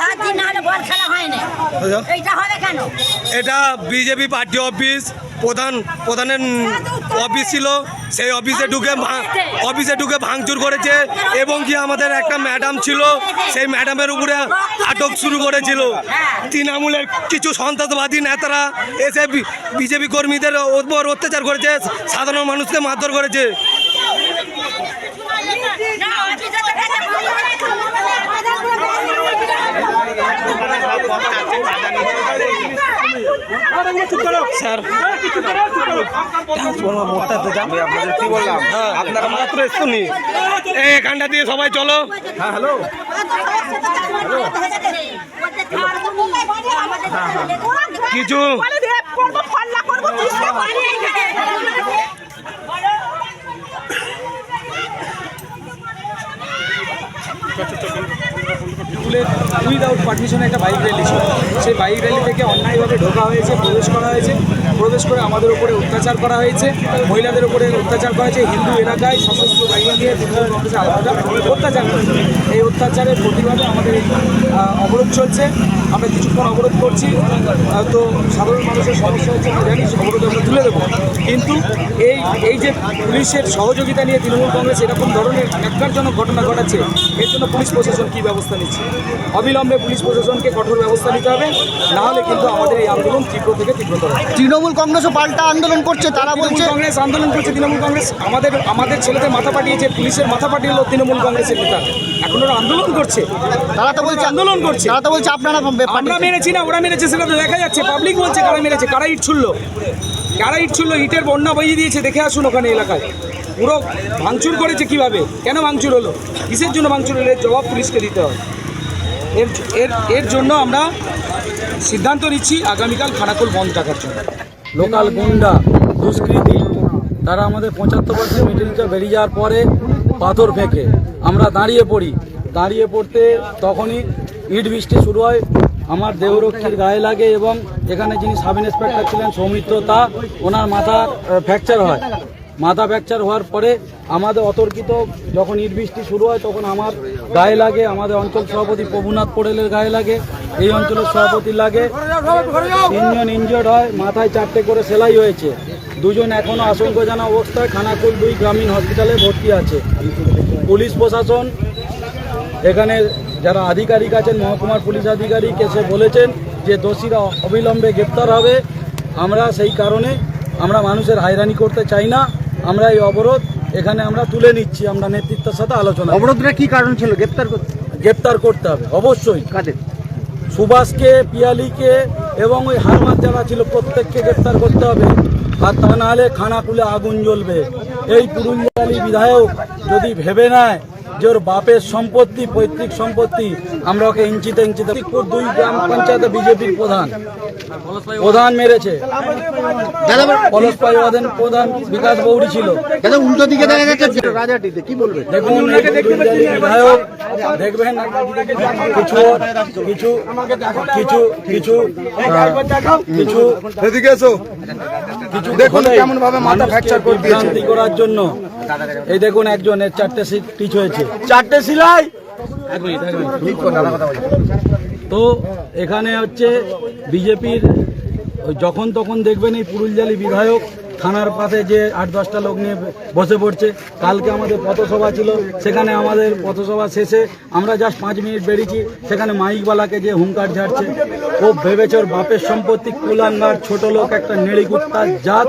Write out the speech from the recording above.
হাত দিন না হলে বল খেলা হয় না। এইটা হবে কেন? এটা বিজেপি পার্টি অফিস প্রধান প্রধানের অফিস ছিল। সেই অফিসে ঢুকে অফিসে ঢুকে ভাঙচুর করেছে এবং কি আমাদের একটা ম্যাডাম ছিল সেই ম্যাডামের উপরে আটক শুরু করেছিল। তৃণমূলের কিছু সন্ত্রাসবাদী নেতারা এসে বিজেপি কর্মীদের উপর অত্যাচার করেছে সাধারণ মানুষকে মারধর করেছে না, অফিসে তো গেছে। স্যার কি বললাম আপনারা মাত্র শুনি এই এখানটা দিয়ে সবাই চলো কিছু স্কুলের উইদাউট পারমিশনে একটা বাইক র্যালি ছিল। সেই বাইক র্যালি থেকে অন্যায়ভাবে ঢোকা হয়েছে, প্রবেশ করা হয়েছে। প্রবেশ করে আমাদের উপরে অত্যাচার করা হয়েছে। মহিলাদের উপরে অত্যাচার করা হয়েছে। হিন্দু এলাকায় সশস্ত্র বাহিনী তৃণমূল আলাদা অত্যাচার করেছে এই অত্যাচারের প্রতিবাদে আমাদের এই অবরোধ চলছে। আমরা কিছুক্ষণ অবরোধ করছি। তো সাধারণ মানুষের সমস্যা হচ্ছে, আমরা জানি অবরোধ আমরা তুলে দেবো। কিন্তু এই এই যে পুলিশের সহযোগিতা নিয়ে তৃণমূল কংগ্রেস এরকম ধরনের ন্যাক্কারজনক ঘটনা ঘটাচ্ছে, এর জন্য পুলিশ প্রশাসন কী ব্যবস্থা নিচ্ছে? অবিলম্বে পুলিশ প্রশাসনকে কঠোর ব্যবস্থা নিতে হবে। না হলে কিন্তু আমাদের এই আন্দোলন তীব্র থেকে তীব্রতর হবে। তৃণমূল কংগ্রেসও পাল্টা আন্দোলন করছে তারা বলছে কংগ্রেস আন্দোলন করছে তৃণমূল কংগ্রেস। আমাদের আমাদের ছেলেদের মাথা পাঠিয়েছে পুলিশের মাথা পাঠিয়ে হলো তৃণমূল কংগ্রেসের নেতা। এখন ওরা আন্দোলন করছে। তারা তো বলছে আন্দোলন করছে। তারা তো বলছে আপনারা আমরা। মেরেছি না ওরা মেরেছে সেটা তো দেখা যাচ্ছে। পাবলিক বলছে কারা মেরেছে কারা ইট ছুড়লো? কারা ইট ছুড়লো? ইটের বন্যা বইয়ে দিয়েছে দেখে আসুন ওখানে এলাকায়। পুরো ভাঙচুর করেছে কীভাবে? কেন ভাঙচুর হলো? কিসের জন্য ভাঙচুর হলো? এর জবাব পুলিশকে দিতে হবে। এর এর এর জন্য আমরা সিদ্ধান্ত নিচ্ছি আগামীকাল খানাকুল বন্ধ রাখার জন্য। লোকাল গুন্ডা, দুষ্কৃতি, তারা আমাদের পঁচাত্তর পার্সেন্ট মিটিংটা বেরিয়ে যাওয়ার পরে পাথর ফেঁকে। আমরা দাঁড়িয়ে পড়ি। দাঁড়িয়ে পড়তে তখনই ইট বৃষ্টি শুরু হয়। আমার দেহরক্ষীর গায়ে লাগে এবং এখানে যিনি সাব ইন্সপেক্টর ছিলেন সৌমিত্র তা, ওনার মাথা ফ্র্যাকচার হয়। মাথা ফ্র্যাকচার হওয়ার পরে আমাদের অতর্কিত যখন ইট বৃষ্টি শুরু হয়, তখন আমার গায়ে লাগে। আমাদের অঞ্চল সভাপতি প্রভুনাথ পোড়েলের গায়ে লাগে। এই অঞ্চলের সভাপতি লাগে। তিনজন ইনজোর্ড হয়, মাথায় চারটে করে সেলাই হয়েছে। দুজন এখনও আশঙ্কাজনক অবস্থায় খানাকুল দুই গ্রামীণ হসপিটালে ভর্তি আছে। পুলিশ প্রশাসন, এখানে যারা আধিকারিক আছেন, মহকুমার পুলিশ আধিকারিক এসে বলেছেন যে দোষীরা অবিলম্বে গ্রেপ্তার হবে। আমরা সেই কারণে আমরা মানুষের হয়রানি করতে চাই না। আমরা এই অবরোধ এখানে আমরা তুলে নিচ্ছি আমরা নেতৃত্বের সাথে আলোচনা অবরোধটা কি কারণ ছিল? গ্রেপ্তার করতে গ্রেপ্তার করতে হবে অবশ্যই। কাদের? সুভাষকে পিয়ালিকে এবং ওই হারমার যারা ছিল প্রত্যেককে গ্রেপ্তার করতে হবে। আর তা নাহলে খানাকুলে আগুন জ্বলবে। এই পুরুলিয়ালি বিধায়ক যদি ভেবে নেয় যে ওর বাপের সম্পত্তি পৈতৃক সম্পত্তি আমরা ওকে ইঞ্চিতে ইঞ্চিতে দুই গ্রাম পঞ্চায়েতে বিজেপির প্রধান। প্রধান মেরেছে। প্রধান বিকাশ বৌড়ি ছিল। উল্টো দিকে দেখা যাচ্ছে রাজাটিতে কি বলবে? দেখুন বিধায়ক দেখবেন কিছু কিছু কিছু কিছু কিছু কিছু দেখুন কেমন ভাবে মাথা fracture করে দিয়েছে। করার জন্য এই দেখুন একজনের চারটে টিচ হয়েছে। চারটে সিলাই? তো এখানে হচ্ছে বিজেপির যখন তখন দেখবেন এই পুরুলজালি বিধায়ক, থানার পাশে যে আট দশটা লোক নিয়ে বসে পড়ছে, কালকে আমাদের পথসভা ছিল, সেখানে আমাদের পথসভা শেষে আমরা জাস্ট পাঁচ মিনিট বেরিয়েছি, সেখানে মাইকবালাকে যে হুঙ্কার ঝাড়ছে, ও ভেবেছে ওর বাপের সম্পত্তি, কুলাঙ্গার, ছোট লোক, একটা নেড়িকুত্তার জাত।